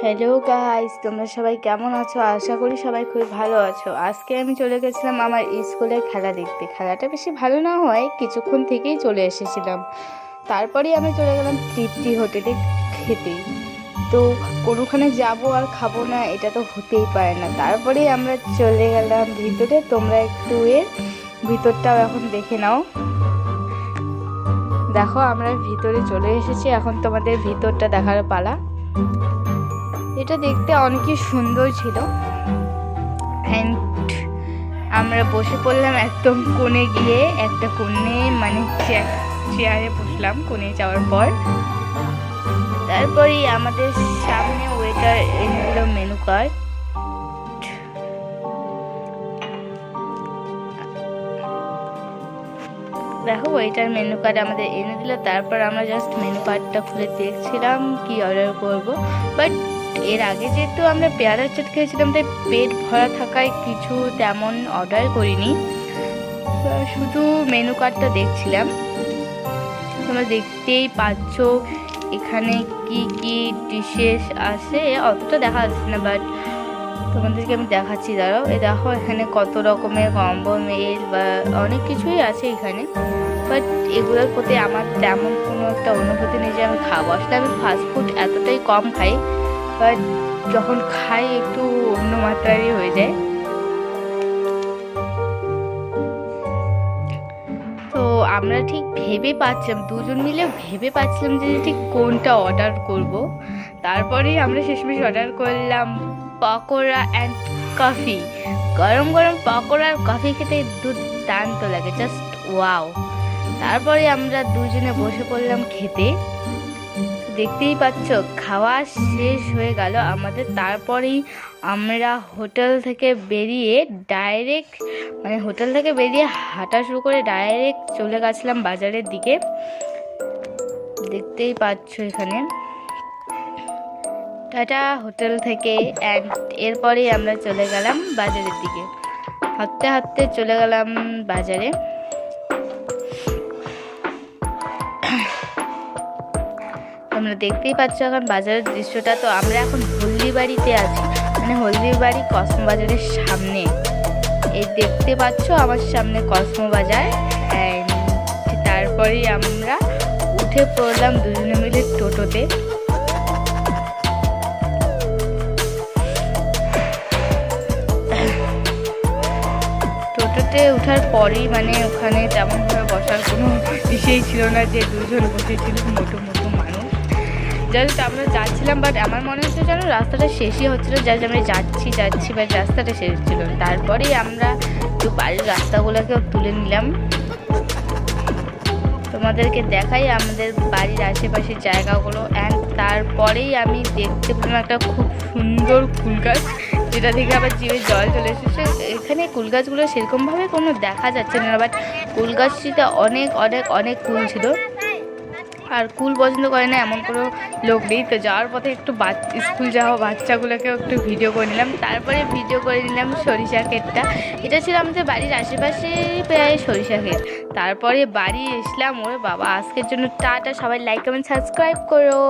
Hello guys তোমরা সবাই কেমন আছো? আশা করি সবাই খুব ভালো আছো। আজকে আমি চলে গেছিলাম আমার স্কুলের খেলা দেখতে। খেলাটা বেশি ভালো না হয়, কিছুক্ষণ থেকেই চলে এসেছিলাম। তারপরেই আমি চলে গেলাম তৃপ্তি হোটেলে খেতে। তো কোনোখানে যাব আর খাব না, এটা তো হতেই পারে না। তারপরেই আমরা চলে গেলাম ভিতরে। তোমরা একটু এর ভিতরটাও এখন দেখে নাও। দেখো, আমরা ভিতরে চলে এসেছি। এখন তোমাদের ভিতরটা দেখার পালা। এটা দেখতে অনেকই সুন্দর ছিল। অ্যান্ড আমরা বসে পড়লাম একদম কোণে গিয়ে, একটা কোণে মানে চেয়ারে বসলাম, কোণে যাওয়ার পর। তারপরেই আমাদের সামনে ওয়েটার এগুলো মেনু কার্ড দেখো ওইটার মেনু কার্ড আমাদের এনে দিল। তারপর আমরা জাস্ট মেনু কার্ডটা খুলে দেখছিলাম কি অর্ডার করব। বাট এর আগে যেহেতু আমরা পেয়ারার চাট খেয়েছিলাম, তাই পেট ভরা থাকায় কিছু তেমন অর্ডার করিনি। শুধু মেনু কার্ডটা দেখছিলাম। তোমরা দেখতেই পাচ্ছ, এখানে কি কি ডিশেস আছে। অতটা দেখা যাচ্ছে না বাট তোমাদেরকে আমি দেখাচ্ছি, দাঁড়াও। এই দেখো, এখানে কত রকমের কম্বো মেল বা অনেক কিছুই আছে এখানে। বাট এগুলোর প্রতি আমার তেমন কোনো একটা অনুভূতি নেই যে আমি খাব। আসলে আমি ফাস্টফুড এতটাই কম খাই বাট যখন খাই একটু অন্য মাত্রারই হয়ে যায়। তো আমরা ঠিক ভেবে পাচ্ছিলাম, দুজন মিলে ভেবে পাচ্ছিলাম যে ঠিক কোনটা অর্ডার করব। তারপরেই আমরা শেষমেশ অর্ডার করলাম। পকোড়া অ্যান্ড কফি গরম গরম পকোড়া আর কফি খেতে দুর্দান্ত লাগে জাস্ট ওয়াও তারপরে আমরা দুজনে বসে পড়লাম খেতে। দেখতেই পাচ্ছ, খাওয়া শেষ হয়ে গেল আমাদের। তারপরেই আমরা হোটেল থেকে বেরিয়ে ডাইরেক্ট মানে হোটেল থেকে বেরিয়ে হাঁটা শুরু করে ডাইরেক্ট চলে গেছিলাম বাজারের দিকে। দেখতেই পাচ্ছ এখানে। টাটা, হোটেল থেকে অ্যান্ড এরপরেই আমরা চলে গেলাম বাজারের দিকে। হাঁটতে হাঁটতে চলে গেলাম বাজারে। তোমরা দেখতেই পাচ্ছ এখন বাজারের দৃশ্যটা। তো আমরা এখন হলদিবাড়িতে আছি। মানে হলদিবাড়ি কসমো বাজারের সামনে। এই দেখতে পাচ্ছ আমার সামনে কসমো বাজার। অ্যান্ড তারপরেই আমরা উঠে পড়লাম দুজনে মিলে টোটোতে। টোটোতে ওঠার পরেই মানে ওখানে তেমনভাবে বসার কোনো বিষয়ই ছিল না যে দুজন বসেছিল মোটো মোটো মানুষ। জাস্ট আমরা যাচ্ছিলাম বাট আমার মনে হচ্ছে যেন রাস্তাটা শেষই হচ্ছিল। জাস্ট আমরা যাচ্ছি যাচ্ছি বাট রাস্তাটা শেষ ছিল। তারপরেই আমরা একটু বাড়ির রাস্তাগুলোকেও তুলে নিলাম। তোমাদেরকে দেখাই আমাদের বাড়ির আশেপাশের জায়গাগুলো। অ্যান্ড তারপরেই আমি দেখতে পেলাম একটা খুব সুন্দর ফুল গাছ। যেটা থেকে আবার জিভে জল চলে এসেছে। এখানে কুল গাছগুলো সেরকমভাবে কোনো দেখা যাচ্ছে না বাট কুল গাছটিতে অনেক অনেক অনেক কুল ছিল। আর কুল পছন্দ করে না এমন কোনো লোক নেই। তো যাওয়ার পথে একটু স্কুল যাওয়া বাচ্চাগুলোকেও একটু ভিডিও করে নিলাম। তারপরে ভিডিও করে নিলাম সরিষা ক্ষেতটা। এটা ছিল আমাদের বাড়ির আশেপাশে প্রায় সরিষা ক্ষেত। তারপরে বাড়ি এসলাম। ওর বাবা, আজকের জন্য টাটা। সবাই লাইক কমেন্ট সাবস্ক্রাইব করো।